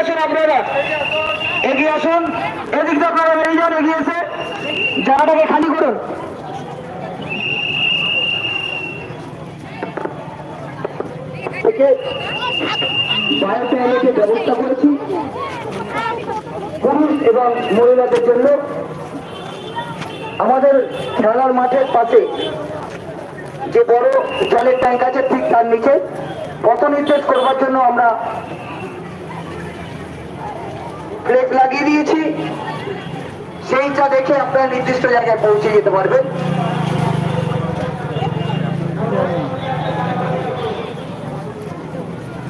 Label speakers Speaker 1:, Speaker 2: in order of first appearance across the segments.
Speaker 1: আসুন আপনারা? এগিয়ে আসুন। এদিক আপনারা বেরিয়ে যান এগিয়ে এসে জায়গাটাকে খালি করুন। ব্যবস্থা করেছি। পুরুষ এবং মহিলাদের জন্য আমাদের খেলার মাঠের পাশে যে বড় জলের ট্যাঙ্ক আছে, ঠিক তার নিচে পথ নির্দেশ করবার জন্য আমরা প্লেট লাগিয়ে দিয়েছি। সেইটা দেখে আপনারা নির্দিষ্ট জায়গায় পৌঁছে যেতে পারবেন।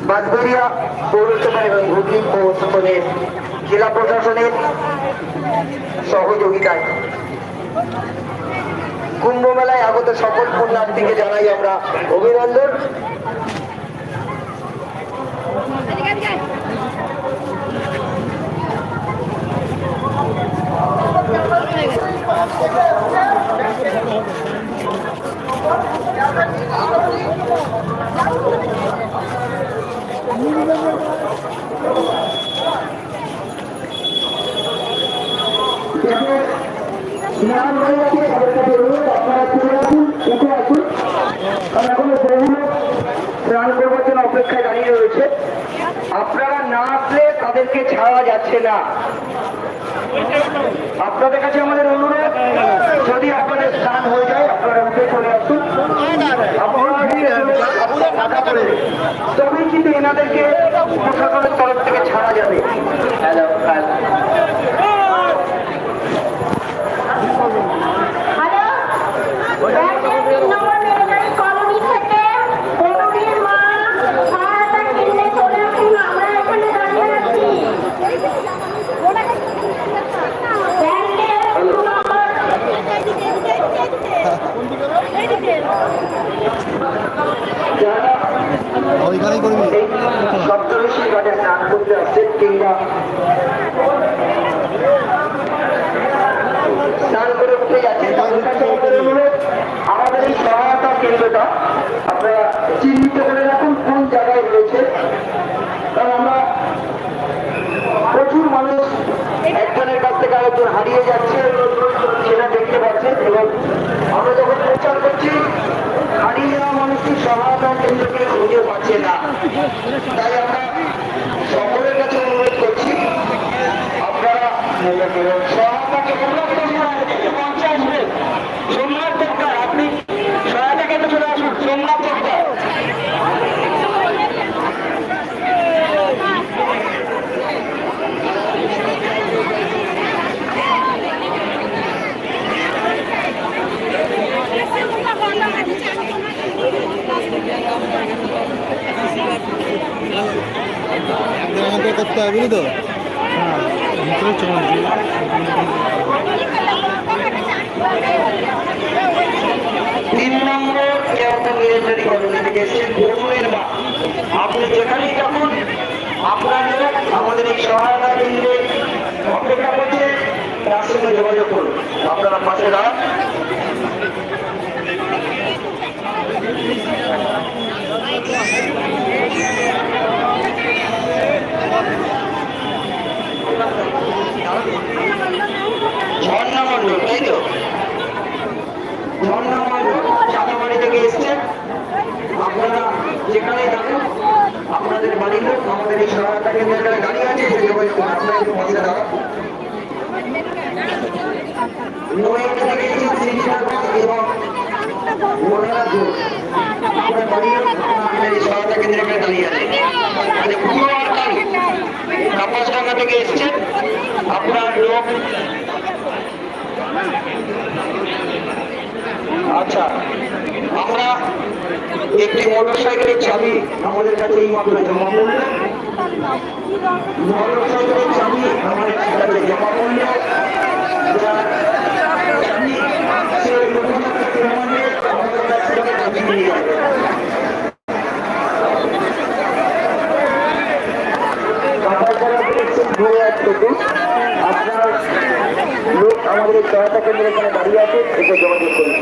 Speaker 1: বাঁশবেড়িয়া পৌরসভা এবং হুগলি পৌরসভার জেলা প্রশাসনের সহযোগিতায় কুম্ভ মেলায় আগত সকল পুণ্যার্থীকে জানাই আমরা অভিনন্দন স্নান হয়ে গেছে তাদের কাছে অনুরোধ আপনারা চলে আসুন উঠে আসুন কারণ এখনও বহু লোক স্নান করবার জন্য অপেক্ষায় দাঁড়িয়ে রয়েছে আপনারা না আসলে তাদেরকে ছাড়া যাচ্ছে না। আপনাদের কাছে আমাদের অনুরোধ যদি আপনাদের স্নান হয়ে যায় আপনারা উঠে চলে আসুন। দিন। তবেই কিন্তু এনাদেরকে প্রশাসনের তরফ থেকে ছাড়া যাবে হ্যালো হ্যালো
Speaker 2: হ্যালো ব্যাংকের তিন নম্বর মেয়েটারি কলোনি থেকে কলোনির মা সহায়তা কেন্দ্রে চলে আসুন আমরা এখানে দাঁড়িয়ে আছি ব্যাংকের তিন নম্বর
Speaker 1: যারা
Speaker 3: ওইখানেই করবি
Speaker 1: এই সপ্তঋষি ঘাটে স্নান করতে আসছেন কিংবা স্নান করে উঠে যাচ্ছেন তাদের কাছে আমাদের অনুরোধ আমাদের এই সহায়তা কেন্দ্রটা আপনারা চিহ্নিত করে রাখুন কোন জায়গায় রয়েছে কারণ আমরা প্রচুর মানুষ একজনের কাছ থেকে আরেকজন হারিয়ে যাচ্ছে। সেটা দেখতে পাচ্ছেন এবং আমরা যখন প্রচার করছি, হারিয়ে যাওয়া মানুষটি সহায়তা কেন্দ্রকে খুঁজে পাচ্ছে না। তাই আমরা সকলের কাছে অনুরোধ করছি, আপনারা সহায়তা কেন্দ্র মঞ্চে আসবেন সোমনাথ সরকার আপনি সহায়তা কেন্দ্র চলে আসুন সোমনাথ সরকার
Speaker 3: আমাকে করতে হবে তো।
Speaker 1: তিন নম্বর মিলিটারি কলোনি থেকে মা। আপনি যেখানেই থাকুন, আপনার আমাদের এই সহায়তা কেন্দ্রে অপেক্ষা তার সঙ্গে যোগাযোগ করুন। আপনারা পাশে দাঁড়ান। ঝর্ণা তাই তো? ঝর্ণা মণ্ডল চাঁদাবাড়ি থেকে এসছেন। আপনারা যেখানে থাকুন, আপনাদের বাড়ির লোক আমাদের এই সহায়তা কেন্দ্রের গাড়ি আছে সে যোগাযোগ আপনারা একটু এসেছেন এবং। আপনার বাড়ির এই সহায়তা দাঁড়িয়ে আছে কাপাসডাঙ্গা থেকে এসছেন আপনার লোক আচ্ছা আমরা একটি মোটর সাইকেলের চাবি আমাদের কাছে এই মাত্র জমা করল মোটর সাইকেলের চাবি আমাদের কাছে জমা নিয়ে আমাদের কাছ নিয়ে যাবে থেকে ঘুরে আপনার লোক আমাদের এই সহায়তা কেন্দ্রে এখানে দাঁড়িয়ে আছে এতে যোগাযোগ করুন।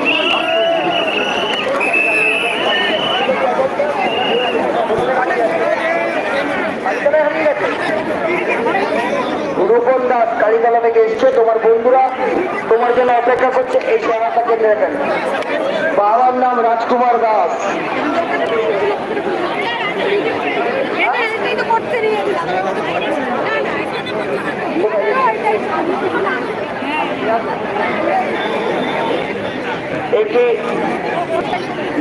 Speaker 1: রূপন দাস, কালীতলা থেকে এসছে। তোমার বন্ধুরা, তোমার জন্য অপেক্ষা করছে এই সহায়তা কেন্দ্রে বাবার নাম রাজকুমার দাস।
Speaker 2: করতে
Speaker 1: একটি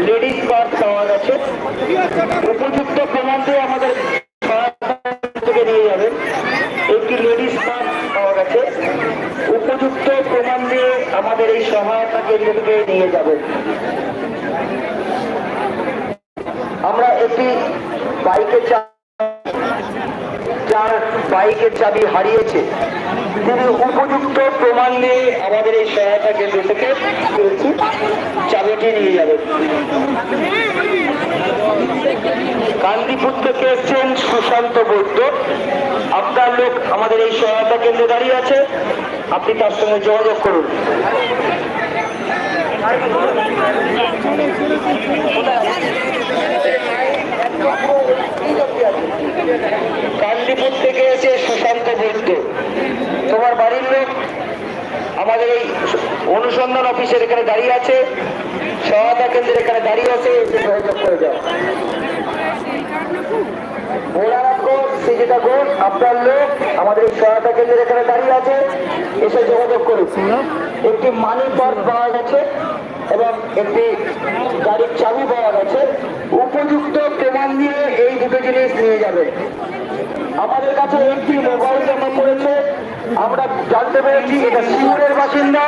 Speaker 1: লেডিস পার্ক পাওয়া গেছে উপযুক্ত প্রমাণ দিয়ে আমাদের থেকে নিয়ে যাবেন একটি লেডিস পার্ক পাওয়া গেছে। উপযুক্ত প্রমাণ দিয়ে আমাদের এই সহায়তা কেন্দ্র থেকে নিয়ে যাবেন আমরা একটি বাইকের চা বাইকের চাবি হারিয়েছে। তিনি উপযুক্ত প্রমাণ নিয়ে আমাদের এই সহায়তা কেন্দ্র থেকে চাবিটি নিয়ে যাবেন। কান্দিপুর থেকে এসছেন সুশান্ত বৈদ্য। আপনার লোক আমাদের এই সহায়তা কেন্দ্রে দাঁড়িয়ে আছে। আপনি তার সঙ্গে যোগাযোগ করুন কান্দিপুর থেকে এসে সুশান্ত বৈদ্য তোমার বাড়ির লোক আমাদের এই অনুসন্ধান অফিসের এখানে দাঁড়িয়ে আছে। সহায়তা কেন্দ্রের এখানে দাঁড়িয়ে আছে। যোগাযোগ করে আমাদের সহায়তা কেন্দ্রের এখানে দাঁড়িয়ে আছে। এসে যোগাযোগ একটি পাওয়া গেছে এবং একটি গাড়ির চাবি পাওয়া গেছে। উপযুক্ত প্রমাণ এই দুটো জিনিস নিয়ে আমাদের কাছে একটি মোবাইল জমা পড়েছে আমরা জানতে পেরেছি এটা সিঙ্গুরের বাসিন্দা।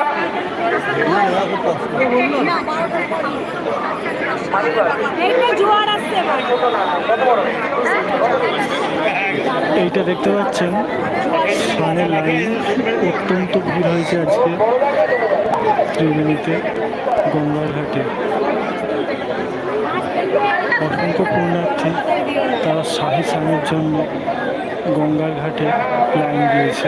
Speaker 2: এইটা
Speaker 4: দেখতে পাচ্ছেন। সামনের লাইন অত্যন্ত ভিড় হয়েছে আজকে ত্রিবেণীতে গঙ্গার ঘাটে অসংখ্য পুণ্যার্থী, তারা শাহী স্নানের জন্য গঙ্গার ঘাটে লাইন দিয়েছে।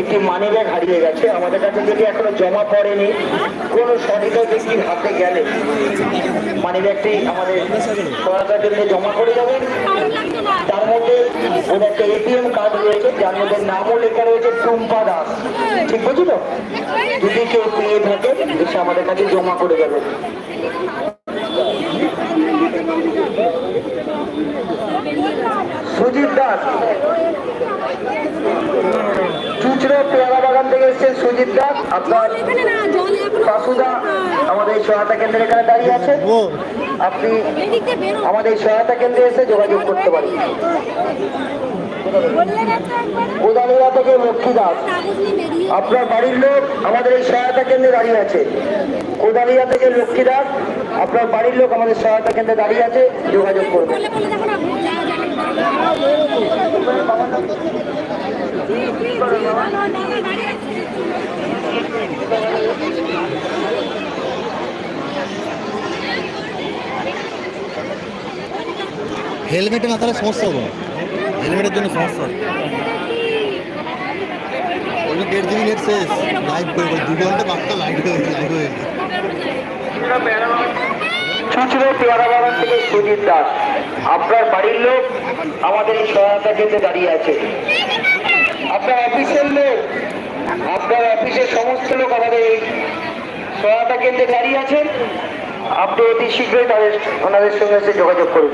Speaker 1: একটি মানি ব্যাগ হারিয়ে গেছে। আমাদের কাছে যেটি এখনও জমা পড়েনি, কোন সঠিক ব্যক্তির হাতে গেলে মানি ব্যাগটি আমাদের সহায়তার জন্য জমা করে যাবেন তার মধ্যে ওদের একটা এটিএম কার্ড রয়েছে, যার মধ্যে নামও লেখা রয়েছে, টুম্পা দাস। ঠিক বলছি তো? যদি কেউ পেয়ে থাকে, এসে আমাদের কাছে জমা করে যাবে সুজিত দাস চুচড়ো পেয়ারা বাগান থেকে এসেছেন সুজিত দাস আপনার বাসুদা আমাদের এই সহায়তা কেন্দ্রের এখানে দাঁড়িয়ে আছে আপনি। আমাদের এই সহায়তা কেন্দ্রে এসে যোগাযোগ করতে পারেন উদালিয়া থেকে লক্ষ্মী দাস। আপনার বাড়ির লোক আমাদের এই সহায়তা কেন্দ্রে দাঁড়িয়ে আছে কোদালিয়া থেকে লক্ষ্মী দাস আপনার বাড়ির লোক আমাদের সহায়তা কেন্দ্রে দাঁড়িয়ে আছে যোগাযোগ
Speaker 2: দেখো না, যা জানে বলো। জি, জি, জি, বলো, দাঁড়িয়ে, দাঁড়িয়ে আছে।
Speaker 3: হেলমেটে না তাহলে সমস্যা হবে। হেলমেটের জন্য সমস্যা হবে। দেড় জিবি নেট শেষ। লাইভ করে দু ঘণ্টা বাচ্চা লাইভ হয়ে লাইভ হয়ে
Speaker 1: থেকে আপনার বাড়ির লোক আমাদের সহায়তা কেন্দ্রে দাঁড়িয়ে আছে। আপনার অফিসের লোক আপনার অফিসের সমস্ত লোক আমাদের এই সহায়তা কেন্দ্রে দাঁড়িয়ে আছেন আপনি অতি শীঘ্রই তাদের ওনাদের সঙ্গে এসে যোগাযোগ করুন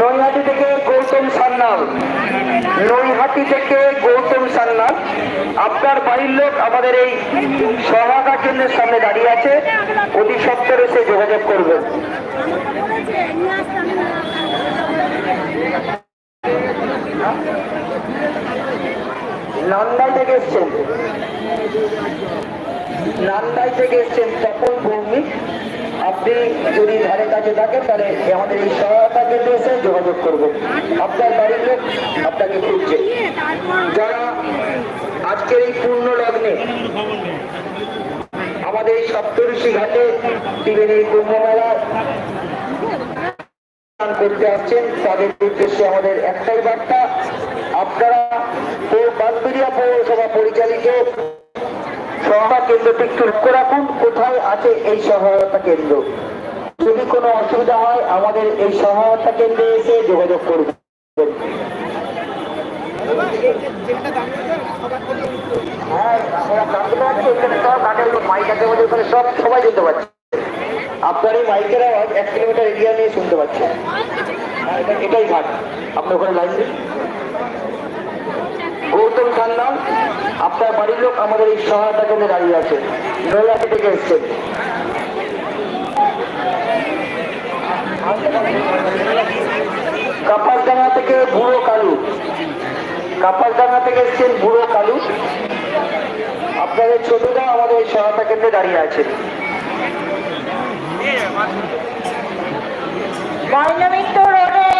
Speaker 1: নৈহাটি থেকে গৌতম সান্যাল নৈহাটি থেকে গৌতম সান্যাল আপনার বাড়ির লোক আমাদের এই সহায়তা কেন্দ্রের সামনে দাঁড়িয়ে আছে অতি সত্তর এসে যোগাযোগ করবেন নান্দাই থেকে এসছেন। নান্দাই থেকে এসছেন তপন ভৌমিক। আপনি যদি ধারে কাছে থাকেন, তাহলে আমাদের এই সহায়তা কেন্দ্রে এসে যোগাযোগ করবেন। আপনার বাড়ির লোক আপনাকে খুঁজছে। যারা আজকের এই পূর্ণ লগ্নে আমাদের এই সপ্তঋষি ঘাটে ত্রিবেণী কুম্ভ মেলা করতে আসছেন তাদের উদ্দেশ্যে আমাদের একটাই বার্তা, আপনারা বাগবেরিয়া পৌরসভা পরিচালিত সহায়তা কেন্দ্রটি একটু লক্ষ্য রাখুন, কোথায় আছে এই সহায়তা কেন্দ্র। যদি কোনো অসুবিধা হয়, আমাদের এই সহায়তা কেন্দ্রে এসে যোগাযোগ করবেন হ্যাঁ সব, সবাই আপনার এই মাইকের আওয়াজ এক কিলোমিটার এরিয়া নিয়ে শুনতে পাচ্ছেন হ্যাঁ, এটাই ঘাট। আপনি ওখানে লাইন গৌতম সান্যাল আপনার বাড়ির লোক আমাদের এই সহায়তা কেন্দ্রে দাঁড়িয়ে আছে। নৈহাটি থেকে এসছেন। কাপাসডাঙ্গা থেকে বুড়ো কালু। কাপাসডাঙ্গা থেকে এসছেন বুড়ো কালু। আপনাদের ছোটদা আমাদের এই সহায়তা কেন্দ্রে দাঁড়িয়ে আছে
Speaker 2: ময়নামিত্র রোডে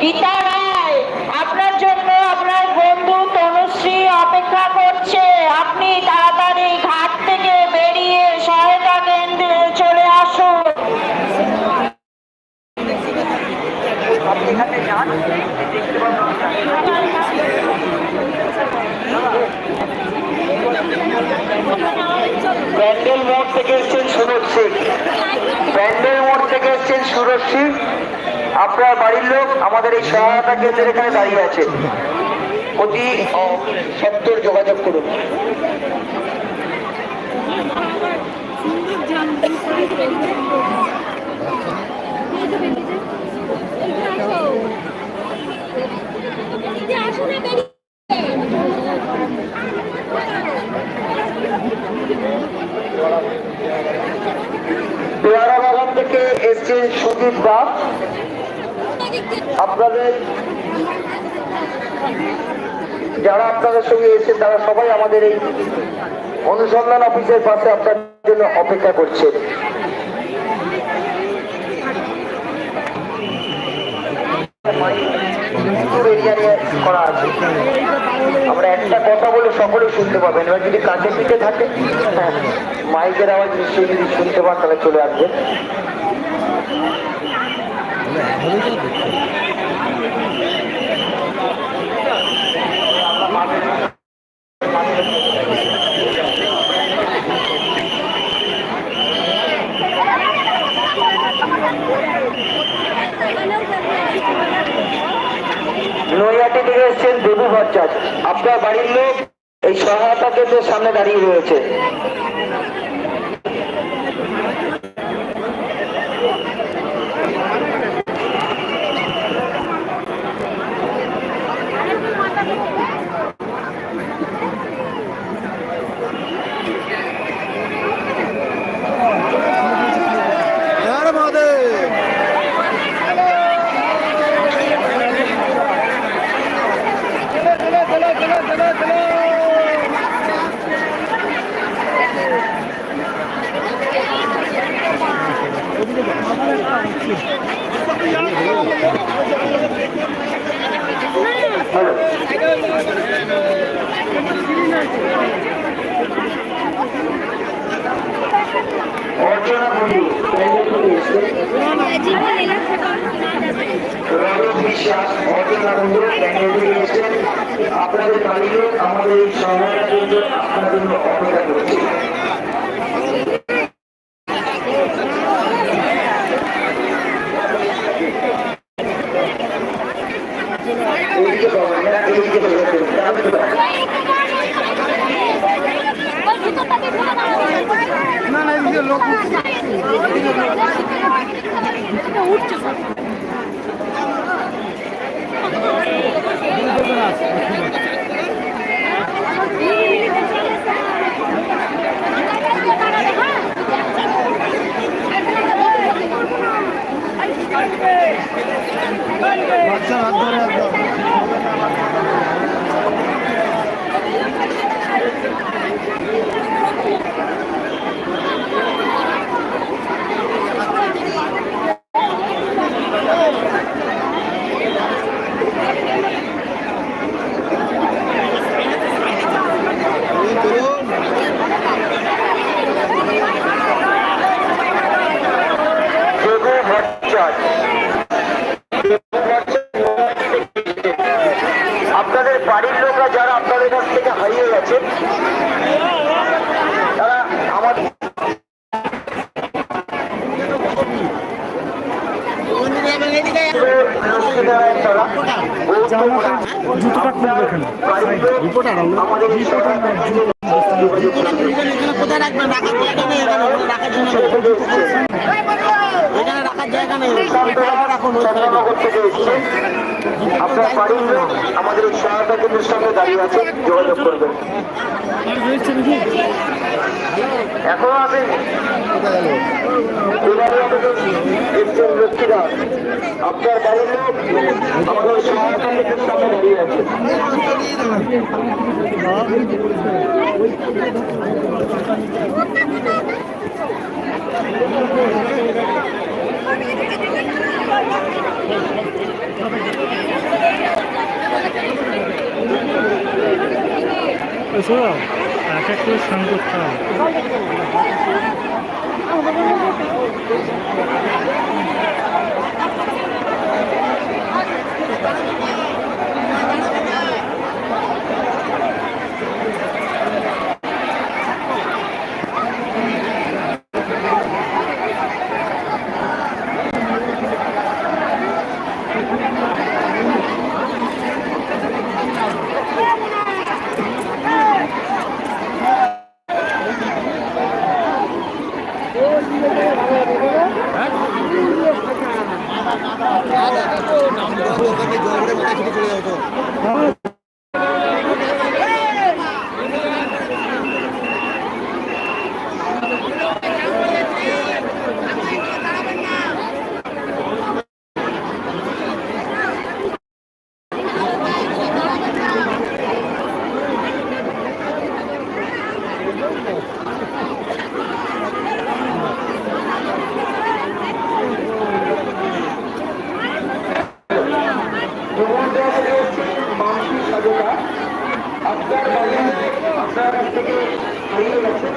Speaker 2: গীতা রায় আপনার জন্য আপনার বন্ধু তনুশ্রী অপেক্ষা করছে আপনি তাড়াতাড়ি ঘাট থেকে বেরিয়ে সহায়তা কেন্দ্রে চলে আসুন
Speaker 1: আপনি এখানে যান দেখতে পাবেন প্যান্ডেল মোড় থেকে এসছেন সুরজ সিং প্যান্ডেল মোড় থেকে এসছেন সুরজ সিং আপনার বাড়ির লোক আমাদের এই সহায়তা কেন্দ্রের এখানে দাঁড়িয়ে আছে। অতি সত্তর যোগাযোগ করুন। পেয়ারা বাগান থেকে এসছেন সুদীপ দাস আপনাদের যারা আপনাদের তারা সবাই আমাদের এই অনুসন্ধান অফিসের পাশে আপনার জন্য অপেক্ষা করছে করা আছে। একটা কথা বলে শুনতে পাবেন। এবার যদি কাছে থাকে, মাইকের যদি শুনতে পান, তাহলে চলে আসবেন। এসছেন দেবু ভট্টাচ আপনার বাড়ির লোক এই সহায়তা কেন্দ্রের সামনে দাঁড়িয়ে রয়েছে। আপনাদের দাঁড়িয়ে আমাদের এই সহায়তা জন্য আপনার জন্য অপেক্ষা করছে এইদিকে পাবেন না এইদিকে পাবেন তাহলে তো
Speaker 3: না না এদিকে লোক
Speaker 2: উঠছে
Speaker 3: বাচ্চার হাত
Speaker 4: জামাটা জুতোটা খুলবে এখানে
Speaker 1: এই সহায়তা
Speaker 3: কোথায় রাখবেন রাখার জন্য এখানে রাখার জায়গা নেই রাখুন ওই সাইডে।
Speaker 1: চন্দ্রনগর থেকে। এসছে আপনার বাড়ির লোক আমাদের এই সহায়তা কেন্দ্রের সঙ্গে দাঁড়িয়ে আছে যোগাযোগ করবেন। এখনও আমাদের এসছেন লক্ষ্মীদাস আপনার বাড়ির লোক আমাদের সহায়তা কেন্দ্রের সঙ্গে দাঁড়িয়ে আছে
Speaker 4: এসো এক এক করে স্নান
Speaker 1: থেকে হারিয়ে গেছে